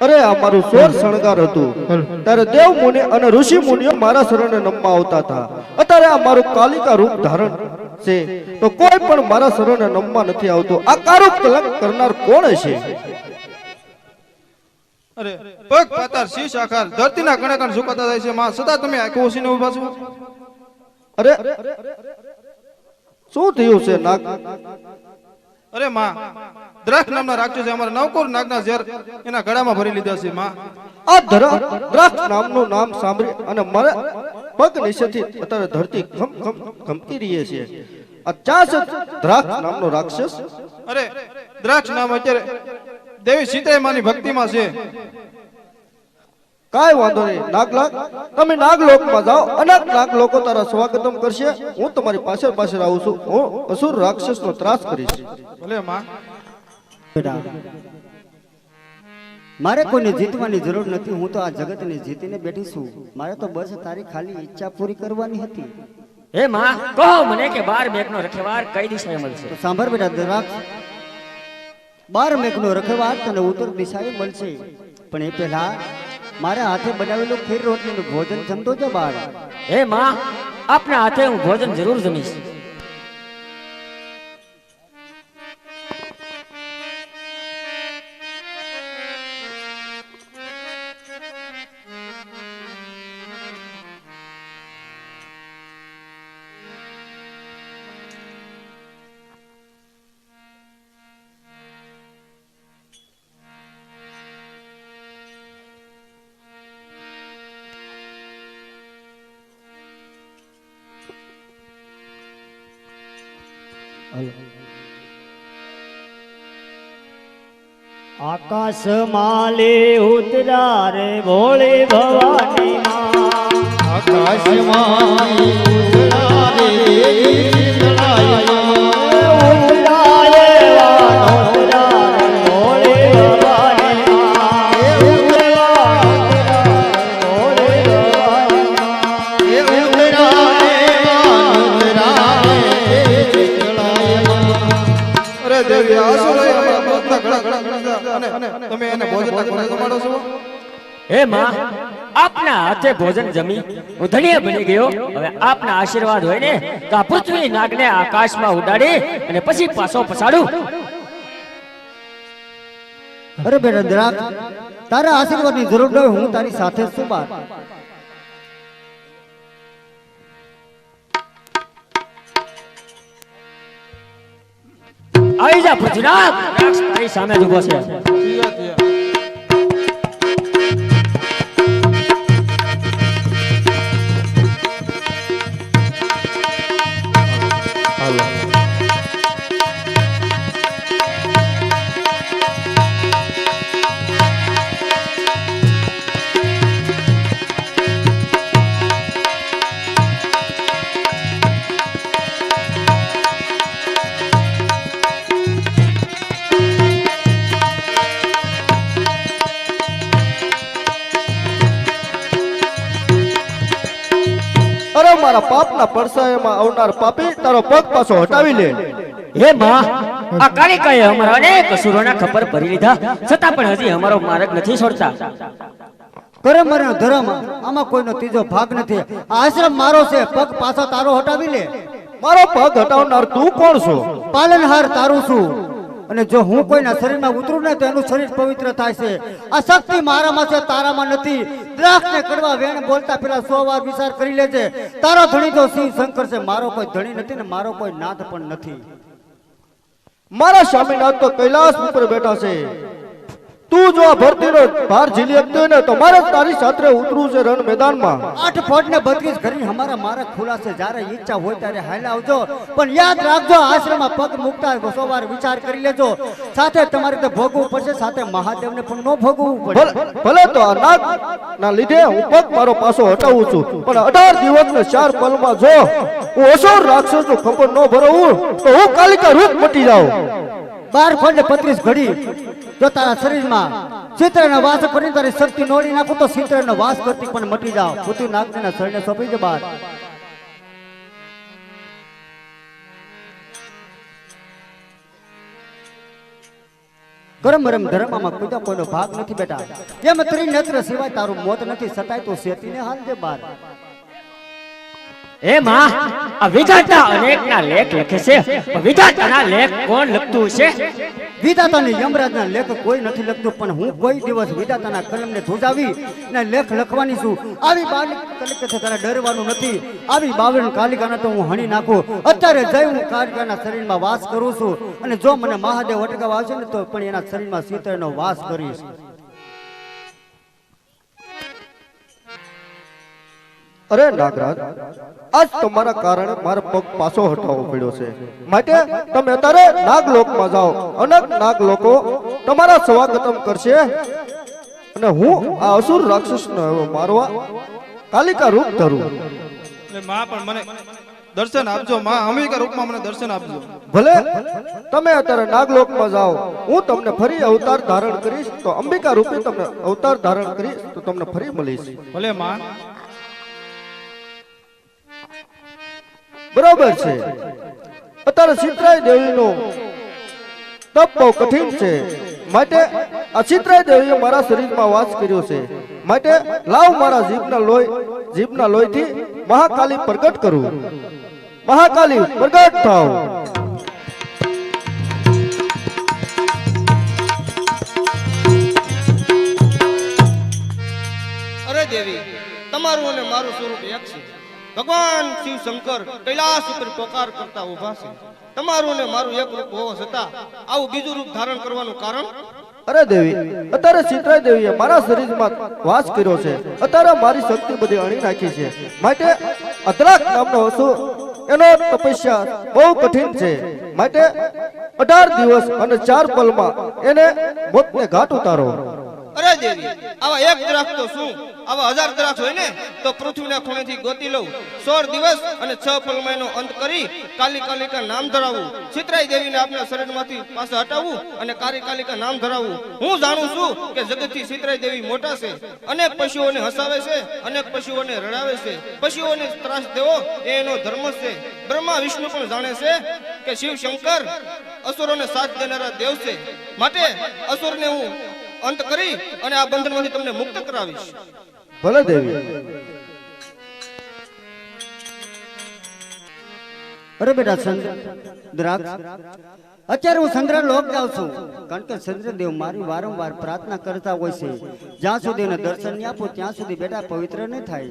અરે આ મારું સોર શણગાર હતું. ત્યારે દેવ મુનિ અને ઋષિ મુનિઓ મારા શરણે નમવા આવતા હતા. અત્યારે આ મારું કાલિકા રૂપ ધારણ છે. તો કોઈ પણ મારા શરણે નમવા નથી આવતો. આ કારુક કલંક કરનાર કોણ છે અરે પગ પાતાર શીશ આકાર ધરતીના કણે કણ ઝુકાતા જાય છે. માં સદા તમે આંખો ઓસીને ઊભા છો? અરે શું થયું છે નાગ? અરે માં દ્રાક્ષ નામના રાક્ષસે અમારા નવકોર નાગના ઝેર એના ગળામાં ભરી લીધા છે માં. આ દ્રાક્ષ નામનું નામ સાંભળી અને મારા પગ નિશેથી અત્યારે ધરતી ખમ ખમ ખમકી રહી છે. આ ચા દ્રાક્ષ નામનો રાક્ષસ? અરે દ્રાક્ષ નામ અત્યારે દેવી સીતાઈ માની ભક્તિમાં છે. કાંઈ વાંધો નહીં. નાગલાક તમે નાગલોકમાં જાઓ. અનેક નાગ લોકો તારા સ્વાગતમ કરશે. હું તમારી પાછળ પાછળ આવું છું. હું અસુર રાક્ષસનો ત્રાસ કરીશ. ભલે માં. બેટા મારે કોઈને જીતવાની જરૂર નથી. હું તો આ જગતને જીતીને બેઠી છું. મારે તો બસ તારી ખાલી ઈચ્છા પૂરી કરવાની હતી. હે માં કહો મને કે બાર મેઘનો રખેવાર કઈ દિશાએ મળશે? તો સાંભળ બેટા દરાક્ષ બાર મેઘનો રખેવાર તને ઉત્તર દિશાએ મળશે. પણ એ પહેલા મારા હાથે બનાવેલું ખીર રોટલીનું ભોજન જમતો જ બાળ. હે માં, આપના હાથે હું ભોજન જરૂર જમીશ. આકાશ માલે ઉતરા રે ભોળે ભવાની માં. ઉતરાય અને તમે એને ભોજન જમાડો છો? હે માં આપના હાથે ભોજન જમી હું ધન્ય બની ગયો. હવે આપના આશીર્વાદ હોય ને તો આ પૃથ્વી નાગને આકાશમાં ઉડાડી અને પછી પાછો પછાડું અરે બેટા તારા આશીર્વાદની જરૂર ન હોય હું તારી સાથે છું બાર આવી જા દ્રાક્ષ તારી સામે જ ઊભો છે. જીયા મારા પાપના પડસાયામાં આવનાર પાપી તારો પગ પાછો હટાવી લે. હે માં આ કાલિકાએ અમારા અનેક અસુરોના ખબર ભરી લીધા છતાં પણ હજી અમારો માર્ગ નથી છોડતા. કરમ અને ધર્મ આમાં કોઈનો ત્રીજો ભાગ નથી. આશ્રમ મારો છે પગ પાછો તારો હટાવી લે. મારો પગ હટાવનાર તું કોણ છો? પાલનહાર તારું છું. અને જો હું કોઈના શરીરમાં ઉતરું ને તો એનું શરીર પવિત્ર થાય છે. આ શક્તિ મારામાં છે તારામાં નથી. દ્રાક્ષને કડવા વેણ બોલતા પેલા સો વાર વિચાર કરી લેજે. તારો ધણી તો શિવ શંકર છે. મારો કોઈ ધણી નથી ને મારો કોઈ નાથ પણ નથી. મારા સ્વામીનાથ તો કૈલાસ ઉપર બેઠા છે. તું જો આ ભરતીનો ભાર ઝીલી શકતો ને તો મારે તારી સાથે ઉતરવું છે રણ મેદાનમાં. આઠ ફોટ ને બત્રીસ ઘરી અમારા મારા ખુલાસે જયારે ઈચ્છા હોય ત્યારે હાલ આવજો. પણ યાદ રાખજો આશ્રમમાં પગ મૂકતા સોવાર વિચાર કરી લેજો. સાથે તમારે તો ભોગવવું પડશે સાથે મહાદેવને પણ ન ભોગવવું પડે. ભલે ભલે તો આ નાગ ના લીધે હું પગ મારો પાછો હટાવું છું. પણ અઢાર દિવસ ને ચાર પલમાં જો હું અસુર રાક્ષસનું ખબર ન ભરવું તો હું કાલિકા રૂપ મટી જાઉં. બાર ફોટ પત્રીસ ઘડી. જો તારા શરીરમાં ચિત્રનો વાસ કરી તારી શક્તિ નોડી નાખું તો ચિત્રનો વાસ કરતી પણ મટી જાવ પૃથ્વી નાગના શરણે સોંપી દે બાર. ગરમ ગરમ ધર્મમાં કોઈ કોઈનો ભાગ નથી બેટા. એમ ત્રિનેત્ર સિવાય તારું મોત નથી સતાય તો શેતીને હાલ દે બાર. હે માં વિધાતા અનેકના લેખ લખે છે. વિધાતાના લેખ કોણ લખતું છે વિધાતાની યમરાજના લેખ કોઈ નથી લખતું, પણ હું કોઈ દિવસ વિધાતાના કલમને ધ્રુજાવી ને લેખ લખવાની છું. આવી બાલી કલક તારે ડરવાનું નથી. આવી બાવન કાલિકાના તો હું હણી નાખું. અત્યારે જઈ હું કાલિકાના શરીરમાં વાસ કરું છું. અને જો મને મહાદેવ અટકાવ આવશે ને તો પણ એના શરીરમાં શીતળનો વાસ કરીશ. અરે નાગરાજ આજ તમારા કારણે મારો પગ પાછો હટાવવો પડ્યો છે. માટે તમે અત્યારે નાગલોકમાં જાઓ અનેક નાગલોકો તમારા સ્વાગતમ કરશે અને હું આ અસુર રાક્ષસનો મારવા કાલિકા રૂપ ધરું. માં પણ મને દર્શન આપજો માં અંબિકા રૂપમાં મને દર્શન આપજો. ભલે તમે અત્યારે નાગલોકમાં જાઓ હું તમને ફરી અવતાર ધારણ કરીશ તો અંબિકા રૂપે તમને અવતાર ધારણ કરીશ તો તમને ફરી મળીશ. ભલે માં. બરોબર છે. અત્યારે સિત્રાય દેવીનો તપ બહુ કઠિન છે. માટે આ સિત્રાય દેવીએ મારા શરીરમાં વાસ કર્યો છે. માટે લાવ મારા જીભના લોહી, જીભના લોહીથી મહાકાલી પ્રગટ કરું. મહાકાલી પ્રગટ થાવ અરે દેવી, તમારું અને મારું સ્વરૂપ એક છે. ભગવાન શિવ શંકર કૈલાસ ઉપર પોકાર કરતા ઊભા છે. તમારું ને મારું એક રૂપ હોવા છતાં આવું બીજું રૂપ ધારણ કરવાનું કારણ? અરે દેવી, અત્યારે સીતરાય દેવીએ મારા શરીરમાં વાસ કર્યો છે. અત્યારે મારી શક્તિ બધી અણી નાખી છે. માટે અદરાક નામનો હસુ, એનો તપસ્યા બહુ કઠિન છે. માટે અઢાર દિવસ અને ચાર પલમાં એને મોતને ઘાટ ઉતારો. અરે દેવી આવા એક દ્રાક્ષ તો શું? આવા હજાર દ્રાક્ષ હોય ને, તો પૃથ્વીના ખૂણેથી ગોતી લઉં. સોળ દિવસ અને છ પલમાયનો અંત કરી કાલી કાલિકા નામ ધરાવવું ચિત્રાઈ દેવીને આપના શરીરમાંથી પાસે હટાવવું અને કાલી કાલિકા નામ ધરાવવું હું જાણું છું કે જગતથી ચિત્રાઈ દેવી મોટા છે. અનેક પશુઓને હસાવે છે, અનેક પશુઓને રડાવે છે. પશુઓને ત્રાસ દેવો એ એનો ધર્મ છે. બ્રહ્મા, વિષ્ણુ પણ જાણે છે કે શિવ શંકર અસુરોને સાથ દેનારા દેવ છે. માટે અસુરને હું અંત કરી અને આ બંધનમાંથી તમને મુક્ત કરાવીશ. ભલે દેવી. અરે બેટા ચંદ્ર અત્યારે હું ચંદ્ર લોક જાઉં છું, કારણ કે ચંદ્રદેવ મારી વારંવાર પ્રાર્થના કરતા હોય છે. જ્યાં સુધી એને દર્શન નહીં આપું, ત્યાં સુધી બેટા પવિત્ર નહીં થાય.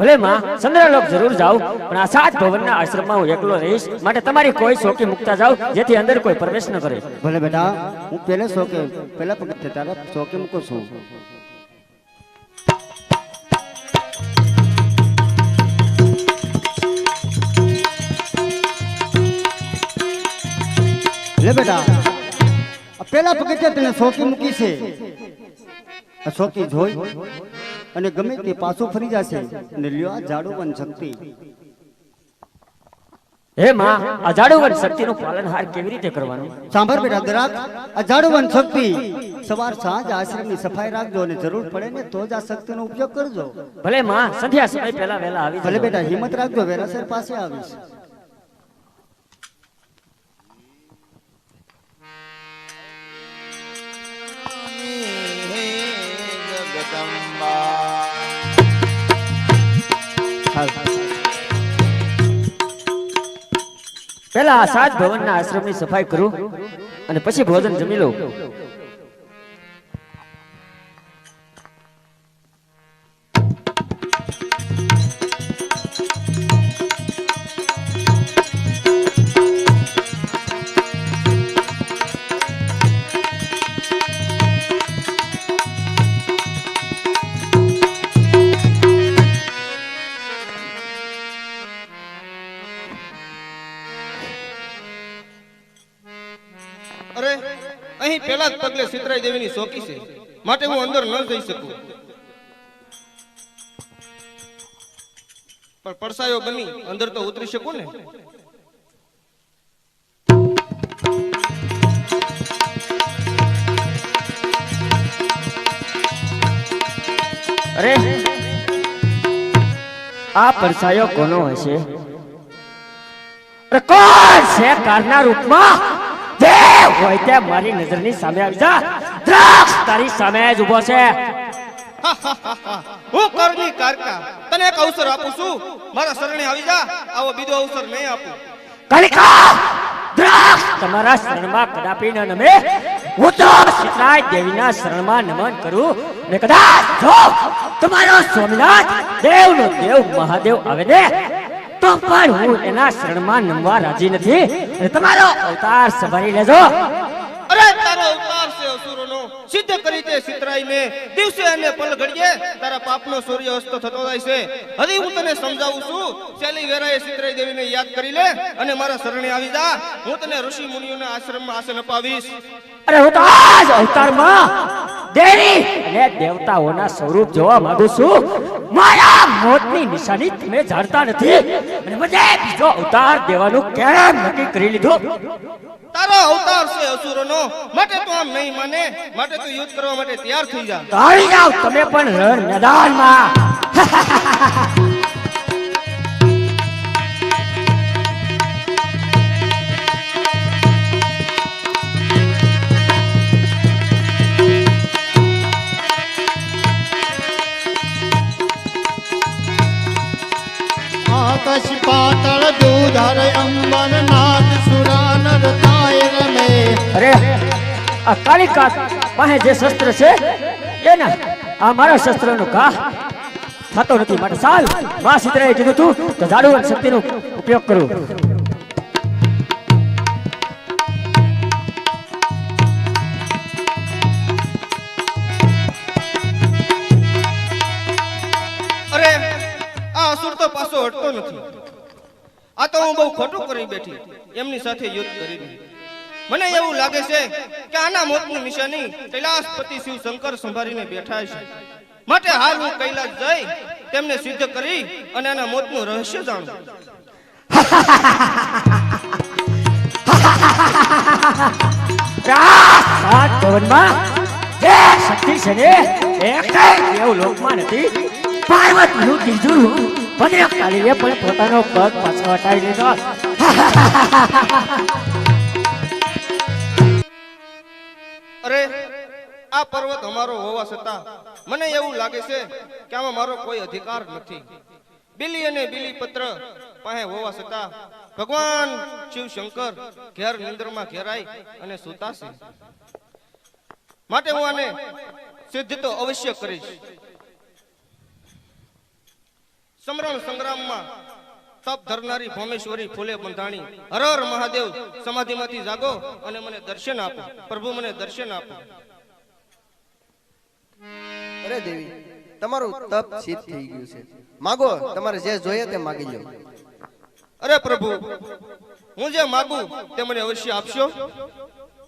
ભલે માં ચંદ્રલોક જરૂર જાઉં પણ આ સાત ભવનના આશ્રમમાં હું એકલો રહીશ. માટે તમારી કોઈ શોકી મુકતા જાવ જેથી અંદર કોઈ પ્રવેશ ન કરે. ભલે બેટા, હું પહેલે શોકે પહેલા પગથે તારા શોકે મૂકું છું. લે બેટા પહેલા પગથિયે તને શોકી મૂકી છે. શોકી જોઈ. અને ગમે તે પાછું ફરી જશે અને લ્યો આ જાડુવન શક્તિ. હે માં આ જાડુવન શક્તિનું પાલનહાર કેવી રીતે કરવાનું? સાંભળ બેટા દરાક આ જાડુવન શક્તિ સવાર સાંજ આશ્રમની સફાઈ રાખજો અને જરૂર પડે ને તો જ આ શક્તિનો ઉપયોગ કરજો. ભલે માં સંધ્યા સમય પહેલા વહેલા આવી ભલે બેટા હિંમત રાખજો વેરાસર પાસે આવીશ. પહેલા આ સાત ભવનના આશ્રમની સફાઈ કરું અને પછી ભોજન જમી લઉં. સિતરાઈ છે. માટે હું અંદર ન જઈ શકું. પણ પડસાયો બની, અંદર તો ઉતરી શકું ને? અરે! આ પરસાયો કોનો હશે અરે કોણ છે કારના રૂપમાં? જય હોય તે મારી નજરની સામે આવી જા. દ્રાક્ષ તારી સામે જ ઊભો છે. હું કરની કારકા તને એક અવસર આપું છું. મારા શરણે આવી જા આવો બીજો અવસર નહીં આપું. કલિકા દ્રાક્ષ તમારા શરણમાં કદાપી ન નમે. હું તો સીતરાય દેવીના શરણમાં નમન કરું. ને કદાચ જો તમારો સ્વામિનાથ દેવનો દેવ મહાદેવ આવે ને તો પણ હું એના શરણમાં નમવા રાજી નથી. તમારો અવતાર સંભાળી લેજો. અરે તારો અવતાર અસુરોનો સિદ્ધ કરી તે સિતરાઈને દિવસે અને પલ ઘડીએ તારા પાપનો સૂર્ય અસ્ત થતો જાય છે. હજી હું તને સમજાવું છું. શેલી વેરાએ સિતરાઈ દેવીને યાદ કરી લે અને મારા શરણે આવી જા. હું તને ઋષિ મુનિઓના આશ્રમમાં આસન અપાવીશ. અરે હું તો આજ અવતારમાં દેવી. અને દેવતાઓના સ્વરૂપ જોવા માંગુ છું. મારા મોતની નિશાની તમે જાણતા નથી. અને મને બીજો અવતાર દેવાનું કેમ નક્કી કરી લીધું? તારો અવતાર છે અસુરોનો. માટે તો આમ નહીં માને. માટે તો યુદ્ધ કરવા માટે તૈયાર થઈ જા. તાળી જાઓ તમે પણ રણ મેદાનમાં. પાતળ દૂધર અંબર નાદ સુરાનર તાય રમે અરે, આ કાલિકા પાસે જે શસ્ત્ર છે, એના, આ મારા શસ્ત્રનો ઘા થતો નથી. માટે સાલ મા સીતરાએ કીધું તું તો અને શક્તિનો ઉપયોગ કરું. તો હું બહુ ખોટું કરી બેઠી. એમની સાથે યુદ્ધ કરીને મને એવું લાગે છે કે આના મોતની નિશાની કૈલાસપતિ શિવ શંકર સંભાળીને બેઠા છે. માટે હાલ હું કૈલાસ જઈ તેમને સિદ્ધ કરી અને આના મોતનું રહસ્ય જાણું સાત ભવનમાં જે શક્તિ છે ને એ કઈ લોકમાં નથી. પાર્વતીનું ત્રીજું ભદ્રકાળીએ પણ પોતાનો પગ પાછો હટાવી લીધો. અરે, આ પર્વત અમારો હોવા છતાં મને એવું લાગે છે કે આમાં મારો કોઈ અધિકાર નથી. બિલી અને બિલી પત્ર પાસે હોવા છતાં ભગવાન શિવ શંકર ઘેર નિંદ્રમાં ઘેરાય અને સૂતા માટે હું આને સિદ્ધ તો અવશ્ય કરીશ. સમરણ સંગ્રામમાં તપ ધરનારી ભોમેશ્વરી ફૂલે બંધાણી. હર હર મહાદેવ સમાધિમાંથી જાગો અને મને દર્શન આપો. પ્રભુ મને દર્શન આપો. અરે દેવી તમારું તપ સિદ્ધ થઈ ગયું છે. માગો તમારે જે જોઈએ તે માગી લો. અરે પ્રભુ હું જે માગું તે મને અવશ્ય આપશો?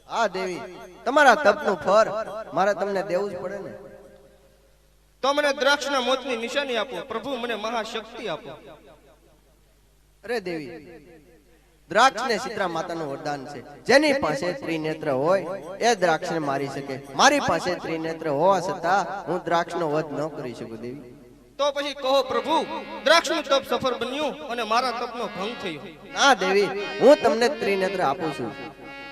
આ દેવી તમારા તપનું ફળ મારે તમને દેવું જ પડે ને. તો મને દ્રાક્ષના મોતની નિશાની આપો. પ્રભુ મને મહાશક્તિ આપો. અરે દેવી દ્રાક્ષ ને સીતરા માતાનું વરદાન છે. જેની પાસે ત્રિનેત્ર હોય એ દ્રાક્ષને મારી શકે. મારી પાસે ત્રિનેત્ર હોવા છતાં હું દ્રાક્ષનો વધ ન કરી શકું દેવી. તો પછી કહો પ્રભુ દ્રાક્ષનું તપ સફળ બન્યું અને મારા તપનો ભંગ થયો. ના દેવી હું તમને ત્રિનેત્ર આપું છું.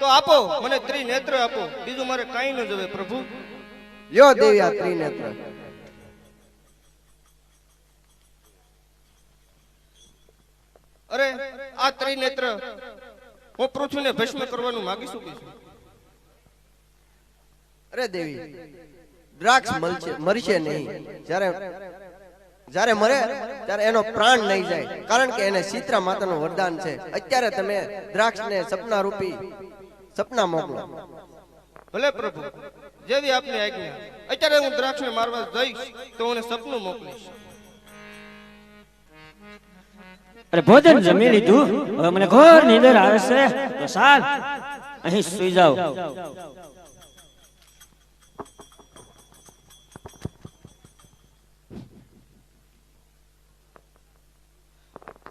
તો આપો મને ત્રિનેત્ર આપો. બીજું મારે કાંઈ ન જોવે પ્રભુ. યો દેવી આ ત્રિનેત્ર. અરે આ ત્રિનેત્ર હું પૃથ્વીને ભસ્મ કરવાનું માગી છું અરે દેવી દ્રાક્ષ મળશે મરશે નહીં. જ્યારે જ્યારે મરે ત્યારે એનો પ્રાણ નહીં જાય. કારણ કે એને સીતરા માતાનું વરદાન છે. અત્યારે તમે દ્રાક્ષને સપના રૂપી સપના મોકલો. ભલે પ્રભુ જેવી આપની આજ્ઞા. અત્યારે હું દ્રાક્ષને મારવા જઈશ તો હું સપનું મોકલીશ. અરે ભોજન જમી લીધું? હવે મને ઘોર નીંદર આવે તો સાલ અહીં સુઈ જાઓ.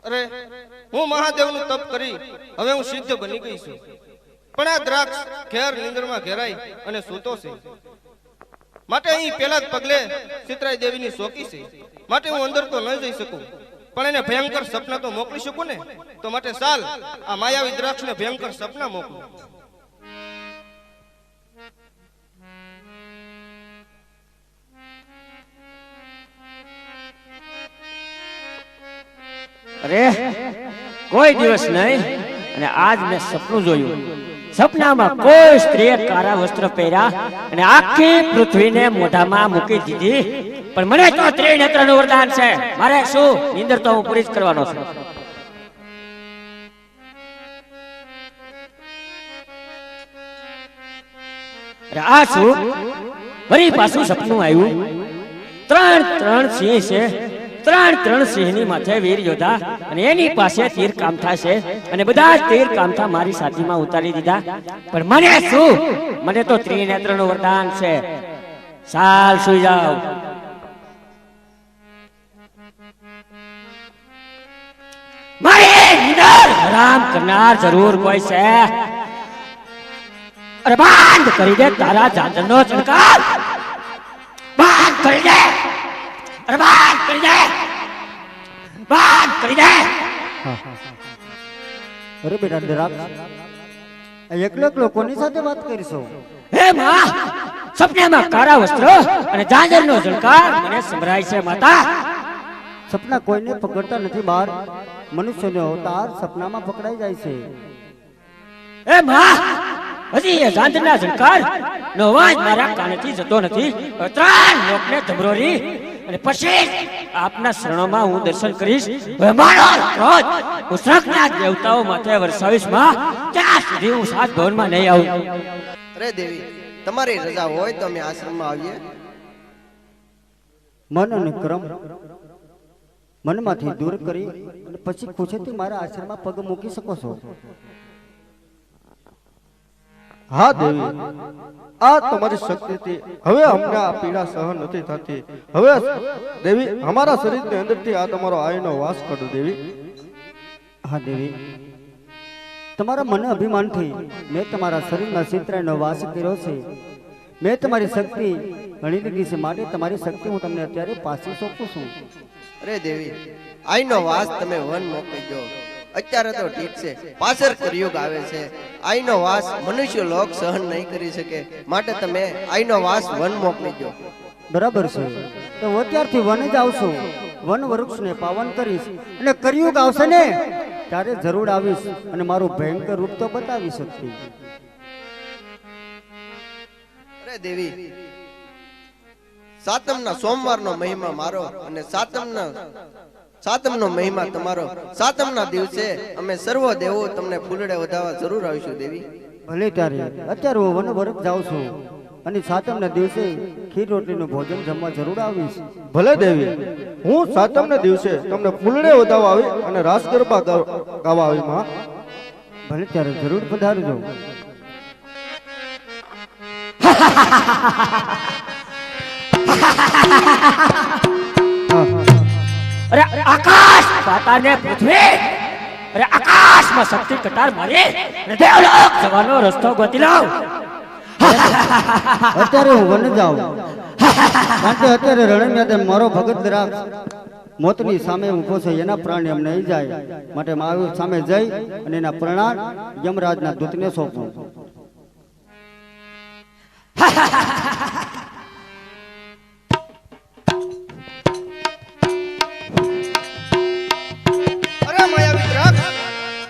અરે, હું મહાદેવનું તપ કરી, હવે હું સિદ્ધ બની ગઈ છું. પણ આ દ્રાક્ષ ઘેર નીંદરમાં ઘેરાઈ અને સૂતો છે. માટે અહીં પેલા જ પગલે સિતરાઈ દેવીની શોકી છે. માટે હું અંદર તો ન જઈ શકું. પણ એને ભયંકર સપના તો મોકલી શકું ને? તો માટે સાલ આ માયાવી દ્રાક્ષ ને ભયંકર સપના મોકલું. અરે, કોઈ દિવસ નહીં, અને આજ મેં સપનું જોયું. સપનામાં કોઈ સ્ત્રીએ કાળા વસ્ત્ર પહેર્યા અને આખી પૃથ્વીને મોઢામાં મૂકી દીધી. પણ મને તો ત્રિનેત્રનું વરદાન છે. મારે શું? નિંદર તો હું પૂરી કરવાનો છું. આ શું? ફરી પાછું સપનું આવ્યું. ત્રણ ત્રણ સિંહ છે. ત્રણ ત્રણ સિંહની માથે વીર યોધા અને એની પાસે તીર કામઠા છે અને બધા જ તીર કામઠા મારી સાથીમાં ઉતારી દીધા. પણ મને શું? મને તો ત્રિનેત્રનું વરદાન છે. સાલ સુઈ જાઓ. હરામ કરનાર જરૂર કોઈ છે. અરે બંધ કરી દે તારા જાજરનો ચણકાર. બંધ કરી દે. અરે બંધ કરી દે. બંધ કરી દે. અરે બેટા દ્રાક્ષ એકલો એકલો કોની સાથે વાત કરીશો? હે માં સપનામાં કારા વસ્ત્ર અને જાજરનો ઝણકાર મને સંભળાય છે માતા. સપના કોઈને પકડતા નથી બહાર. મનુષ્યનો અવતાર સપનામાં પકડાઈ જાય છે. એ માં હજી એ જાંજરના ઝણકાર નો અવાજ મારા કાનથી જતો નથી. ત્રણ લોકને ધબરોરી. અને પછી આપના શરણોમાં હું દર્શન કરીશ. મારો ક્રોધ હું દેવતાઓ માથે વરસાવીશમાં. ત્યાં સુધી હું સાત ભવનમાં નહીં આવું. અરે દેવી તમારી રજા હોય તો અમે આશ્રમમાં આવીએ. મન અને ક્રમ મનમાંથી દૂર કરી અને પછી ખુશીથી મારા આશ્રમમાં પગ મૂકી શકો છો. હા, દેવી. આ તમારી શક્તિથી હવે અમને આ પીડા સહન નથી થતી. હવે દેવી, અમારા શરીરની અંદરથી આ તમારો આયનો વાસ કરો, દેવી. હા, દેવી. તમારા મને અભિમાનથી મેં તમારા શરીરમાં ચિત્રાનો વાસ કર્યો છે. મેં તમારી શક્તિ ગણી લીધી છે. માટે તમારી શક્તિ હું તમને અત્યારે પાછી સોંપું છું. અરે દેવી આઈનો વાસ તમે વન મોકલી દો. અત્યારે તો ઠીક છે. પાછળ કરિયુગ આવે છે. આઈનો વાસ મનુષ્ય લોક સહન નહીં કરી શકે. માટે તમે આઈનો વાસ વન મોકલી દો. બરાબર છે. તો હું અત્યારથી વન જ આવશું વન વૃક્ષને પાવન કરીશ અને કરિયુગ આવશે ને? ત્યારે જરૂર આવીશ અને મારું ભયંકર રૂપ તો બતાવી શકતી અરે દેવી સાતમના સોમવારનો મહિમા મારો અને સાતમના સાતમનો મહિમા તમારો. સાતમના દિવસે અમે સર્વ દેવો તમને ફૂલડે વધાવવા જરૂર આવીશું દેવી. ભલે ત્યારે. અત્યારે હું વનવરક જાઉં છું અને સાતમના દિવસે ખીર રોટલીનું ભોજન જમવા જરૂર આવીશ. ભલે દેવી હું સાતમના દિવસે તમને ફૂલડે વધાવવા આવી અને રાસ ગરબા ગાવા આવી માં. ભલે ત્યારે જરૂર પધારજો. અરે આકાશ પાતાને પૃથ્વી. અરે આકાશમાં શક્તિ કટાર મારી દેવલોક જવાનો રસ્તો ગોતી લાવ અત્યારે હું વન જાઉં. કે અત્યારે રણમ યાદવ મારો ભગત રાખ મોતની સામે ઊભો છે, એના પ્રાણ એમ નહીં જાય. માટે મહાવીર સામે જઈ અને એના પ્રણામ યમરાજના દૂતને સોંપું.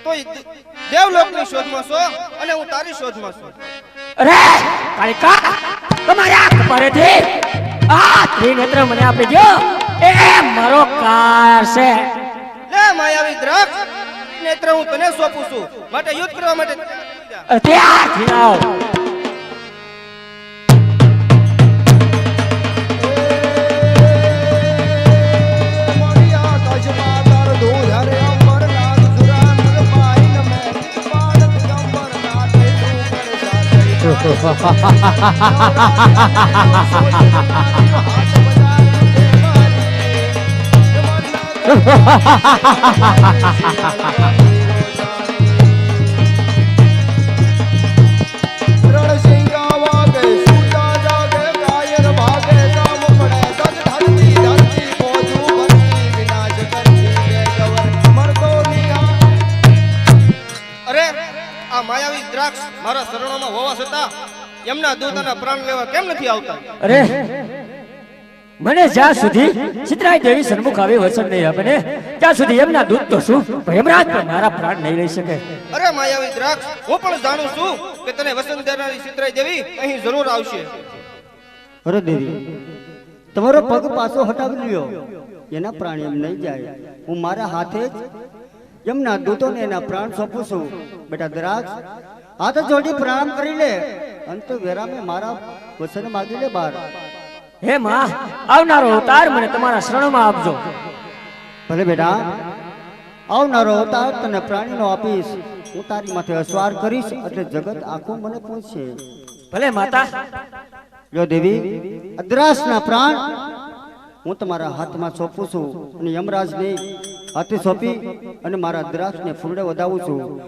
તો દેવલોકની શોધમાં છો અને હું તારી શોધમાં છું. અરે કાલિકા તમારા કપારેથી આ ત્રિનેત્ર મને આપી દો એ મારો કાર છે. લે માયાવી દ્રાક્ષ નેત્ર હું તને સોંપું છું. માટે યુદ્ધ કરવા માટે અરે ha ha અરે મારા શરણોમાં હોવા છતાં એમના દૂતના પ્રાણ લેવા કેમ નથી આવતા? અરે મને જ્યાં સુધી ચિત્રાઈ દેવી સન્મુખ આવી વચન નહીં આપે ને ત્યાં સુધી એમના દૂત તો શું? ભયમરાજ પણ મારા પ્રાણ નહીં લઈ શકે. અરે માયાવી દ્રાક્ષ હું પણ જાણું છું કે તને વસંત દેનારી ચિત્રાઈ દેવી અહીં જરૂર આવશે. અરે દેવી તમારો પગ પાછો હટાવી લ્યો. એના પ્રાણ એમ નહીં જાય. હું મારા હાથે જ એમના દૂતોને એના પ્રાણ સોંપું છું. બેટા દ્રાક્ષ હાથ જોડી પ્રણામ કરી લે. અંત વેરામે મારા વચન માગી લે બાર. હે માં આવનારો અવતાર મને તમારા શરણમાં આપજો. ભલે બેટા આવનારો અવતાર તને પ્રાણીનો આપીશ. હું તારી માથે અસવાર કરીશ એટલે જગત આખું મને પૂછશે. ભલે માતા. જો દેવી અદ્રાસના પ્રાણ હું તમારા હાથમાં સોંપું છું અને યમરાજને હાથે સોંપી અને મારા દ્રાક્ષને ફૂલડે વધાવું છું.